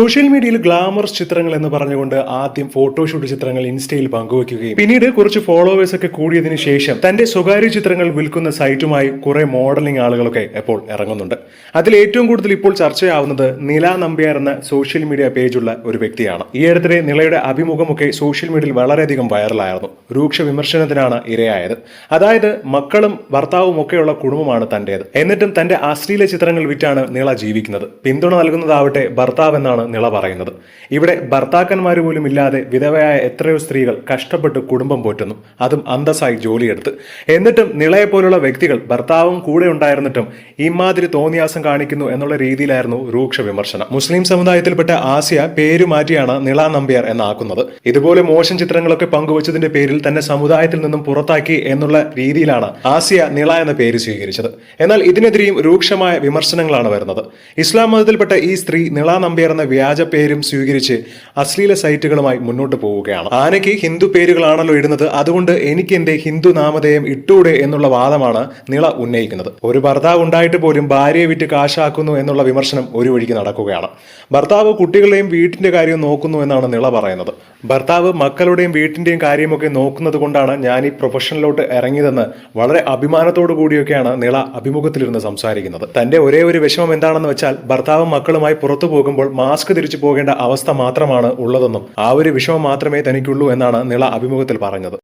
Social മീഡിയയിൽ glamorous ചിത്രങ്ങൾ എന്ന് പറഞ്ഞുകൊണ്ട് ആദ്യം ഫോട്ടോഷൂട്ട് ചിത്രങ്ങൾ ഇൻസ്റ്റയിൽ പങ്കുവയ്ക്കുകയും. പിന്നീട് കുറച്ച് ഫോളോവേഴ്സ് ഒക്കെ കൂടിയതിനു ശേഷം തന്റെ സ്വകാര്യ ചിത്രങ്ങൾ വിൽക്കുന്ന സൈറ്റുമായി കുറെ മോഡലിംഗ് ആളുകളൊക്കെ ഇപ്പോൾ ഇറങ്ങുന്നുണ്ട്. അതിൽ ഏറ്റവും കൂടുതൽ ഇപ്പോൾ ചർച്ചയാവുന്നത് നില നമ്പ്യാർ എന്ന സോഷ്യൽ മീഡിയ പേജുള്ള ഒരു വ്യക്തിയാണ്. ഈ അടുത്തിടെ നിലയുടെ അഭിമുഖമൊക്കെ സോഷ്യൽ മീഡിയയിൽ വളരെയധികം വൈറലായിരുന്നു രൂക്ഷ വിമർശനത്തിനാണ് ഇരയായത്. അതായത് മക്കളും ഭർത്താവും ഒക്കെയുള്ള കുടുംബമാണ് തന്റേത്. എന്നിട്ടും തന്റെ അശ്ലീല ചിത്രങ്ങൾ വിറ്റാണ് നിള ജീവിക്കുന്നത്. പിന്തുണ നൽകുന്നതാവട്ടെ ഭർത്താവ് എന്നാണ് നിള പറയുന്നത്. ഇവിടെ ഭർത്താക്കന്മാർ പോലും ഇല്ലാതെ വിധവയായ എത്രയോ സ്ത്രീകൾ കഷ്ടപ്പെട്ട് കുടുംബം പോറ്റുന്നു. അതും അന്തസ്സായി ജോലിയെടുത്ത്. എന്നിട്ടും നിളയെ പോലുള്ള വ്യക്തികൾ ഭർത്താവും കൂടെ ഉണ്ടായിരുന്നിട്ടും ഇമാതിരി തോന്നിയാസം കാണിക്കുന്നു എന്നുള്ള രീതിയിലായിരുന്നു രൂക്ഷ വിമർശനം. മുസ്ലിം സമുദായത്തിൽപ്പെട്ട ആസിയ പേരു മാറ്റിയാണ് നിള നമ്പ്യാർ എന്നാക്കുന്നത്. ഇതുപോലെ മോശം ചിത്രങ്ങളൊക്കെ പങ്കുവച്ചതിന്റെ പേരിൽ തന്നെ സമുദായത്തിൽ നിന്നും പുറത്താക്കി എന്നുള്ള രീതിയിലാണ് ആസിയ നിള എന്ന പേര് സ്വീകരിച്ചത്. എന്നാൽ ഇതിനെതിരെയും രൂക്ഷമായ വിമർശനങ്ങളാണ് വരുന്നത്. ഇസ്ലാം മതത്തിൽപ്പെട്ട ഈ സ്ത്രീ നിള നമ്പ്യാർ എന്ന വ്യാജ പേരും സ്വീകരിച്ച് അശ്ലീല സൈറ്റുകളുമായി മുന്നോട്ട് പോവുകയാണ്. ആനയ്ക്ക് ഹിന്ദു പേരുകളാണല്ലോ ഇടുന്നത്. അതുകൊണ്ട് എനിക്ക് എന്റെ ഹിന്ദു നാമധേയം ഇട്ടൂടെ എന്നുള്ള വാദമാണ് നിള ഉന്നയിക്കുന്നത്. ഒരു ഭർത്താവ് ഉണ്ടായിട്ട് പോലും ഭാര്യയെ വിറ്റ് കാശാക്കുന്നു എന്നുള്ള വിമർശനം ഒരു വഴിക്ക് നടക്കുകയാണ്. ഭർത്താവ് കുട്ടികളുടെയും വീട്ടിന്റെ കാര്യം നോക്കുന്നു എന്നാണ് നിള പറയുന്നത്. ഭർത്താവ് മക്കളുടെയും വീട്ടിന്റെയും കാര്യമൊക്കെ നോക്കുന്നത് കൊണ്ടാണ് ഞാൻ ഈ പ്രൊഫഷനിലോട്ട് ഇറങ്ങിയതെന്ന് വളരെ അഭിമാനത്തോടു കൂടിയൊക്കെയാണ് നിള അഭിമുഖത്തിലിരുന്ന് സംസാരിക്കുന്നത്. തന്റെ ഒരേ ഒരു വിഷമം എന്താണെന്ന് വെച്ചാൽ ഭർത്താവും മക്കളുമായി പുറത്തു പോകുമ്പോൾ മാസ്ക് തിരിച്ചു പോകേണ്ട അവസ്ഥ മാത്രമാണ് ഉള്ളതെന്നും ആ ഒരു വിഷമം മാത്രമേ തനിക്കുള്ളൂ എന്നാണ് നിള അഭിമുഖത്തിൽ പറഞ്ഞത്.